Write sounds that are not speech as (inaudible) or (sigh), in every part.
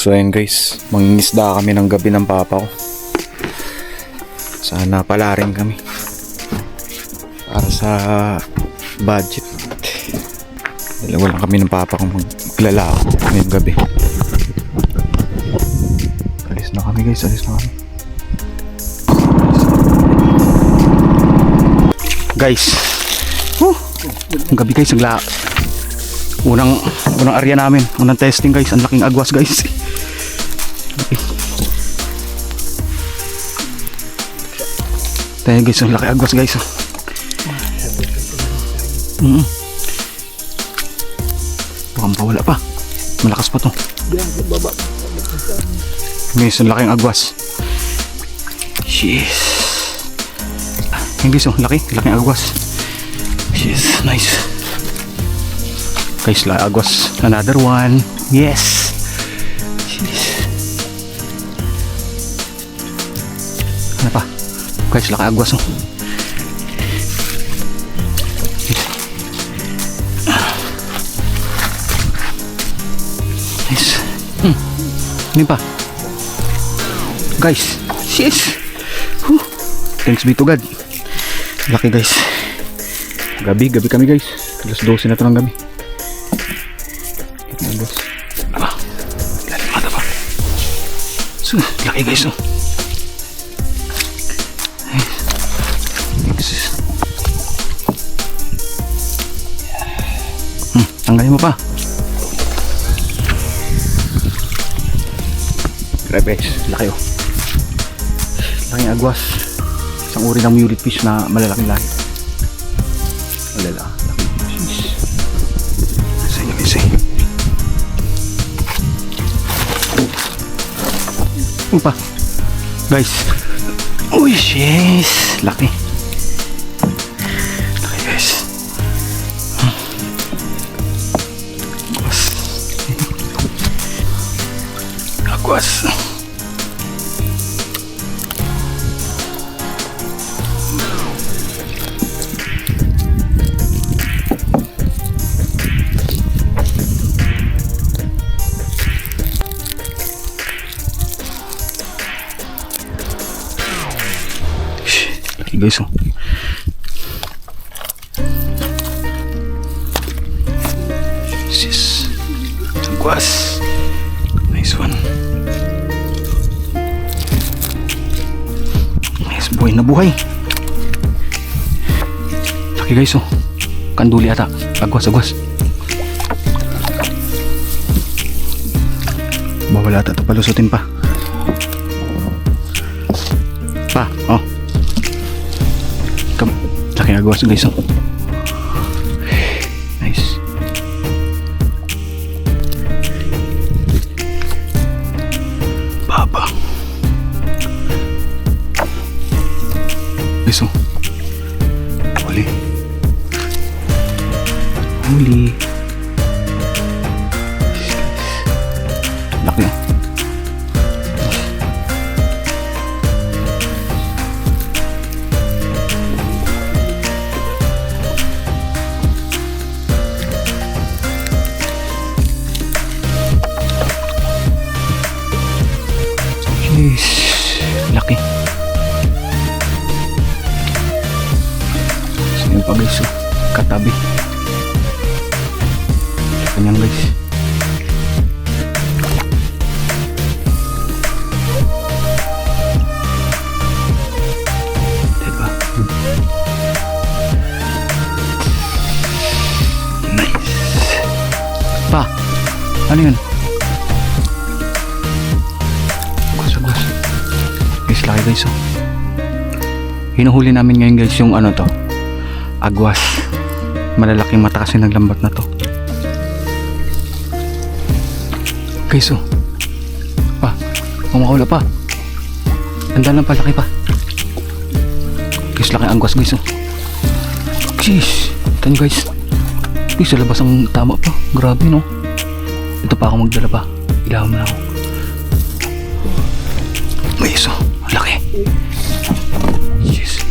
So ayun guys, mangingisda kami ng gabi ng papa ko. Sana pala rin kami. Para sa budget. Dalawa lang kami ng papa ko maglalako ngayong gabi. Alis na kami guys, alis na kami. Guys, Whew! ang gabi guys, nagla unang unang area namin, unang testing guys, ang laking agwas guys. (laughs) Tayo guys, ang laki agwas guys. oh. Mm. Mukhang pawala pa. Malakas pa to. Guys, ang laking agwas. Jeez. Yung guys, oh, laki, laking agwas. Jeez, nice. Guys, la agwas. Another one. Yes. Guys, laki agwas, oh. Nice. Hmm. Ano pa? Guys, jeez. Whew. Thanks be to God. Laki guys. Gabi, gabi kami guys. Alas 12 na to ng gabi. Ito boss. Ah, lalim mata pa. So, laki guys oh. Tanggalin mo pa. Grabe guys, laki oh. Laking agwas. Isang uri ng mullet fish na malalaking. Malala. Laki. Jeez. Sa inyo guys eh. Ano pa? Guys. Uy, jeez. Laki. Laki Agwas. Laki guys oh. Sis. Buhay. Laki guys oh. Kanduli ata. Agwas, agwas. Bawal ata ito palusutin pa. Pa, oh. Laki agwas guys oh. Guys oh. Huli. Huli. Pa guys oh. Katabi. Kanyang guys. Diba? Nice. Pa, ano yun? Agwas, agwas. Guys, laki guys oh. Hinuhuli namin ngayon guys yung ano to. Agwas. Malalaking mata kasi ng lambat na to. Guys oh. Pa, kumakula pa. Tanda lang pa, laki pa. Guys, laki agwas guys oh. Jeez. Tan guys. Guys, sa labas ang tama pa. Grabe no. Ito pa ako magdala pa. Ilaw mo na ako. Iso. Ang Laki. Jeez.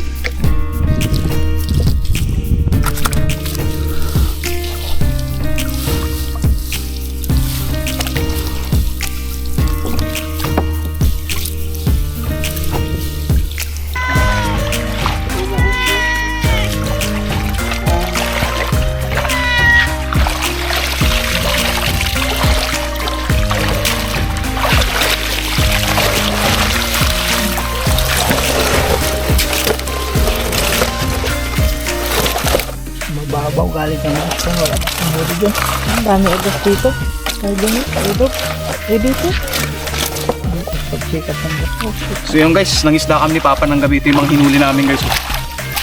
Ba ugali ka na? Kung wala na ang huli dyan. Ang dami agos dito. Kaya dyan kaidok. Eh ng. So yun guys, nangisda kami ni Papa ng gabi. Ito yung hinuli namin guys.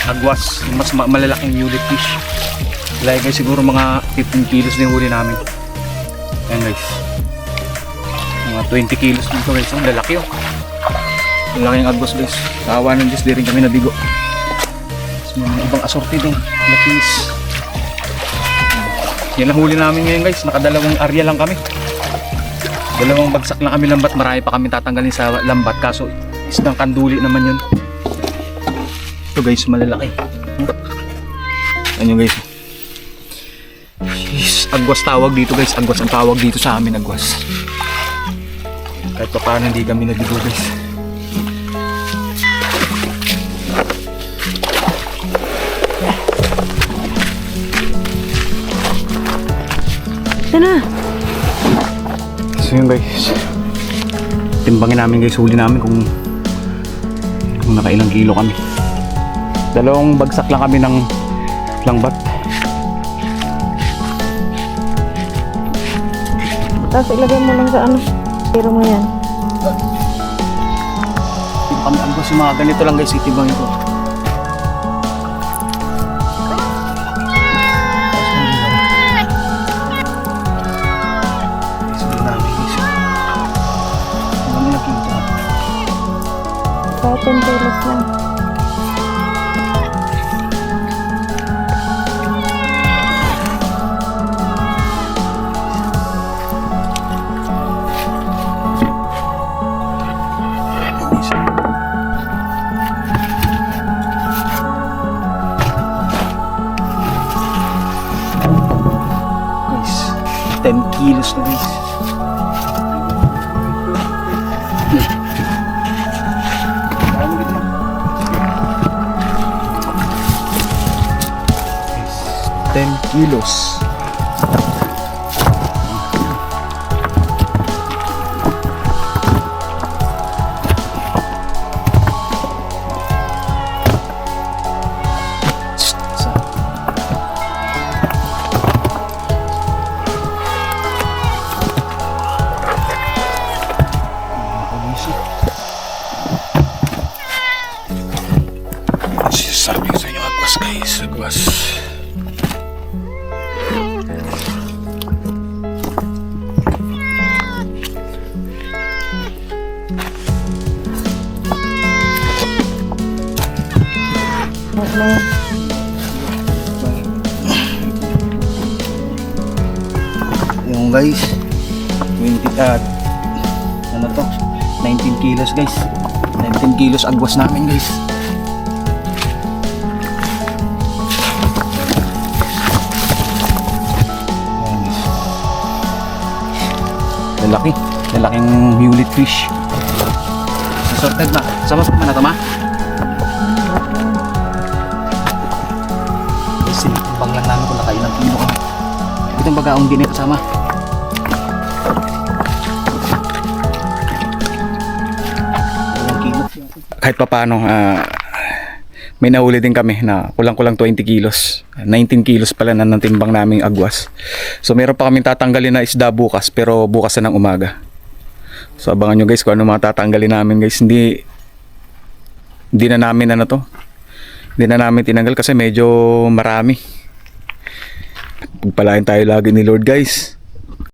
Agwas, yung mas ma- malalaking mullet fish. Like guys, siguro mga 15 kilos na yung huli namin. Ayan guys. Mga 20 kilos dito guys. Ang lalaki oh. Ang laki yung agwas guys. Kawa ng Diyos, di rin kami nabigo. Tapos may mga ibang assorted din. Lapis. Yan ang huli namin ngayon guys. Nakadalawang area lang kami. Dalawang bagsak lang kami lambat. Marami pa kami tatanggalin sa lambat. Kaso isdang kanduli naman yun. Ito guys, malalaki. Ano guys? Jeez, agwas tawag dito guys. Agwas ang tawag dito sa amin, agwas. Kahit pa paano hindi kami nabigo guys. Yan na. So yun guys. Timbangin namin guys, huli namin kung kung nakailang kilo kami. Dalawang bagsak lang kami ng langbat. Tapos ilagay mo lang sa ano. Pero mo yan. Kami agwas yung mga ganito lang guys, itibangin ko. Sa 10 kilos lang. Guys, 10 kilos na guys. Kilos. Na. Yung guys, 20 at ano to? 19 kilos guys. 19 kilos agwas namin guys. Lalaki. Lalaking mullet fish. Assorted na. Sama sa na tama? Kasi bang lang namin kung nakailang kilo kami. Itong bagaong din. Ilang kilo? Kahit pa paano, ah, may nahuli din kami na kulang-kulang 20 kilos. 19 kilos pala na ng timbang naming agwas. So meron pa kaming tatanggalin na isda bukas pero bukas na ng umaga. So abangan nyo guys kung ano mga tatanggalin namin guys. Hindi hindi na namin ano to. Hindi na namin tinanggal kasi medyo marami. Pagpalain tayo lagi ni Lord guys.